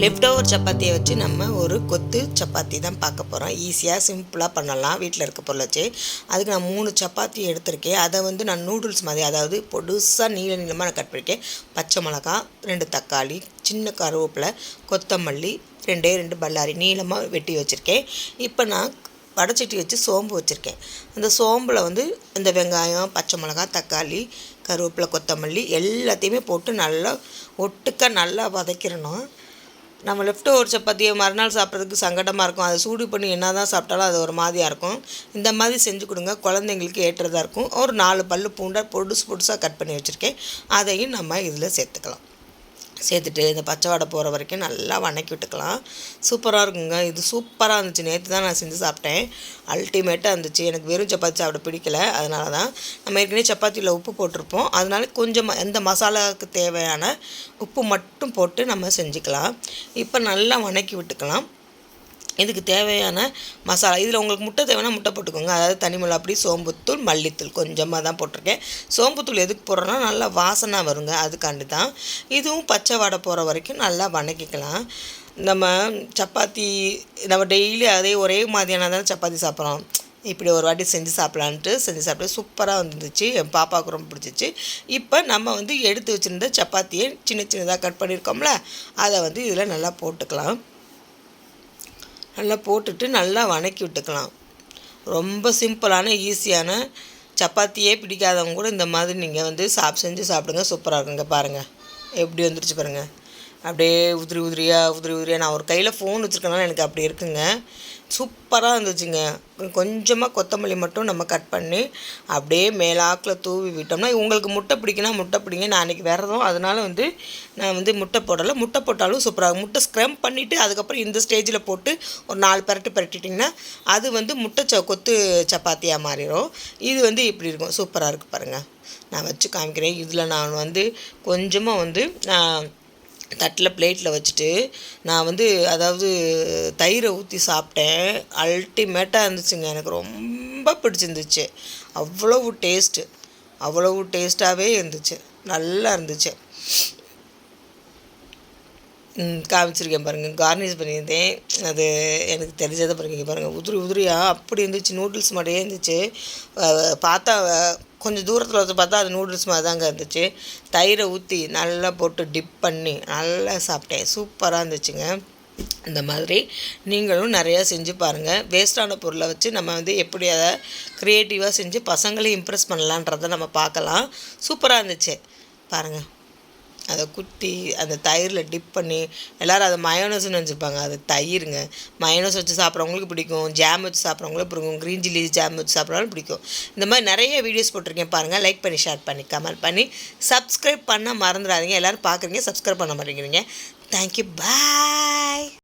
Left over சப்பாத்தியை வச்சு நம்ம ஒரு கொத்து சப்பாத்தி தான் பார்க்க போகிறோம் ஈஸியாக சிம்பிளாக பண்ணலாம். வீட்டில் இருக்க பொருள் வச்சு. அதுக்கு நான் மூணு சப்பாத்தி எடுத்திருக்கேன். அதை வந்து நான் நூடுல்ஸ் மாதிரி அதாவது பொடுசாக நீள நீளமாக நான் கட் பண்ணியிருக்கேன் பச்சை மிளகா ரெண்டு தக்காளி சின்ன கருவேப்பிலை கொத்தமல்லி ரெண்டே ரெண்டு பல்லாரி நீளமாக வெட்டி வச்சுருக்கேன். இப்போ நான் வடைச்சட்டி வச்சு சோம்பு வச்சுருக்கேன். அந்த சோம்பில் வந்து இந்த வெங்காயம் பச்சை மிளகா தக்காளி கருவேப்பிலை கொத்தமல்லி எல்லாத்தையுமே போட்டு நல்லா ஒட்டுக்க நல்லா வதக்கிடணும். நம்ம லெஃப்ட் ஓவர் சப்பாத்தியை மறுநாள் சாப்பிட்றதுக்கு சங்கடமாக இருக்கும். அதை சூடு பண்ணி என்ன தான் சாப்பிட்டாலும் அது ஒரு மாதிரியாக இருக்கும். இந்த மாதிரி செஞ்சு கொடுங்க. குழந்தைங்களுக்கு ஏற்றதாக இருக்கும். ஒரு நாலு பல்லு பூண்டை பொடுசு பொடுசாக கட் பண்ணி வச்சுருக்கேன். அதையும் நம்ம இதில் சேர்த்துக்கலாம். சேர்த்துட்டு இந்த பச்சை வடை போகிற வரைக்கும் நல்லா வணக்கி விட்டுக்கலாம். சூப்பராக இருக்குங்க. இது சூப்பராக இருந்துச்சு. நேற்று தான் நான் செஞ்சு சாப்பிட்டேன். அல்டிமேட்டாக இருந்துச்சு. எனக்கு வெறும் சப்பாத்தி சாப்பிட பிடிக்கல. அதனால தான் நம்ம ஏற்கனவே சப்பாத்தியில் உப்பு போட்டிருப்போம். அதனால கொஞ்சம் எந்த மசாலாவுக்கு தேவையான உப்பு மட்டும் போட்டு நம்ம செஞ்சுக்கலாம். இப்போ நல்லா வணக்கி விட்டுக்கலாம். இதுக்கு தேவையான மசாலா. இதில் உங்களுக்கு முட்டை தேவைன்னா முட்டை போட்டுக்கோங்க. அதாவது தனி மிளகாப்பொடி சோம்புத்தூள் மல்லித்தூள் கொஞ்சமாக தான் போட்டிருக்கேன். சோம்புத்தூள் எதுக்கு போடுறோன்னா நல்லா வாசனை வருங்க. அதுக்காண்டி தான். இதுவும் பச்சை வடை போகிற வரைக்கும் நல்லா வணக்கிக்கலாம். நம்ம சப்பாத்தி நம்ம டெய்லி அதே ஒரே மாதிரியான தானே சப்பாத்தி சாப்பிட்றோம். இப்படி ஒரு வாட்டி செஞ்சு சாப்பிட்லான்ட்டு செஞ்சு சாப்பிட்டு சூப்பராக வந்துருந்துச்சு. என் பாப்பாவுக்கு ரொம்ப பிடிச்சிச்சு இப்போ நம்ம வந்து எடுத்து வச்சுருந்த சப்பாத்தியை சின்ன சின்னதாக கட் பண்ணியிருக்கோம்ல அதை வந்து இதில் நல்லா போட்டுக்கலாம். நல்லா போட்டுட்டு நல்லா வணக்கி விட்டுக்கலாம். ரொம்ப சிம்பிளான ஈஸியான சப்பாத்தியே பிடிக்காதவங்க கூட இந்த மாதிரி நீங்கள் வந்து சாப் செஞ்சு சாப்பிடுங்க. சூப்பராக இருக்குங்க பாருங்கள் எப்படி வந்துருச்சு பாருங்கள் அப்படியே உதிரி உதிரியாக உதிரி உதிரியாக நான் ஒரு கையில் ஃபோன் வச்சுருக்கனால எனக்கு அப்படி இருக்குங்க. சூப்பராக இருந்துச்சுங்க. கொஞ்சமாக கொத்தமல்லி மட்டும் நம்ம கட் பண்ணி அப்படியே மேலாக்கில் தூவி விட்டோம்னா உங்களுக்கு முட்டை பிடிக்குன்னா முட்டை பிடிங்க. நான் அன்றைக்கி விரதம் அதனால் வந்து நான் வந்து முட்டை போடலை. முட்டை போட்டாலும் சூப்பராக முட்டை ஸ்க்ரம் பண்ணிவிட்டு அதுக்கப்புறம் இந்த ஸ்டேஜில் போட்டு ஒரு நாலு பரட்டு பரட்டிட்டிங்கன்னா அது வந்து முட்டை ச கொத்து சப்பாத்தியாக மாறிடும். இது வந்து இப்படி இருக்கும். சூப்பராக இருக்குது பாருங்கள் நான் வச்சு காமிக்கிறேன். இதில் நான் வந்து கொஞ்சமாக வந்து நான் தட்டில் பிளேட்டில் வச்சுட்டு நான் வந்து அதாவது தயிரை ஊற்றி சாப்பிட்டேன். அல்டிமேட்டாக இருந்துச்சுங்க. எனக்கு ரொம்ப பிடிச்சிருந்துச்சு. அவ்வளவு டேஸ்ட்டு அவ்வளவு டேஸ்ட்டாகவே இருந்துச்சு. நல்லா இருந்துச்சு. காமிச்சிருக்கேன் பாருங்கள் கார்னிஷ் பண்ணியிருந்தேன். அது எனக்கு தெரிஞ்சதை பாருங்க பாருங்கள் உதிரி உதிரியாக அப்படி இருந்துச்சு. நூடுல்ஸ் மாதிரியே இருந்துச்சு. பார்த்தா கொஞ்சம் தூரத்தில் வச்சு பார்த்தா அது நூடுல்ஸ் மாதிரி தாங்க இருந்துச்சு. தயிரை ஊற்றி நல்லா போட்டு டிப் பண்ணி நல்லா சாப்பிட்டேன். சூப்பராக இருந்துச்சுங்க. இந்த மாதிரி நீங்களும் நிறையா செஞ்சு பாருங்கள் வேஸ்ட்டான பொருளை வச்சு நம்ம வந்து எப்படி அதை க்ரியேட்டிவாக செஞ்சு பசங்களையும் இம்ப்ரெஸ் பண்ணலான்றதை நம்ம பார்க்கலாம். சூப்பராக இருந்துச்சு. பாருங்கள் அதை குத்தி அந்த தயிரில் டிப் பண்ணி எல்லோரும் அதை மயோனஸ்னு நினச்சிப்பாங்க. அது தயிருங்க. மயோனஸ் வச்சு சாப்பிட்றவங்களுக்கு பிடிக்கும். ஜாம் வச்சு சாப்பிட்றவங்களுக்கு பிடிக்கும். க்ரீன் சில்லி ஜாம் வச்சு சாப்பிட்றவங்களும் பிடிக்கும். இந்த மாதிரி நிறைய வீடியோஸ் போட்டிருக்கேன் பாருங்கள் லைக் பண்ணி ஷேர் பண்ணி கமெண்ட் பண்ணி சப்ஸ்கிரைப் பண்ண மறந்துடாதீங்க. எல்லோரும் பார்க்குறீங்க சப்ஸ்கிரைப் பண்ண மாட்டேங்கிறீங்க. Thank you bye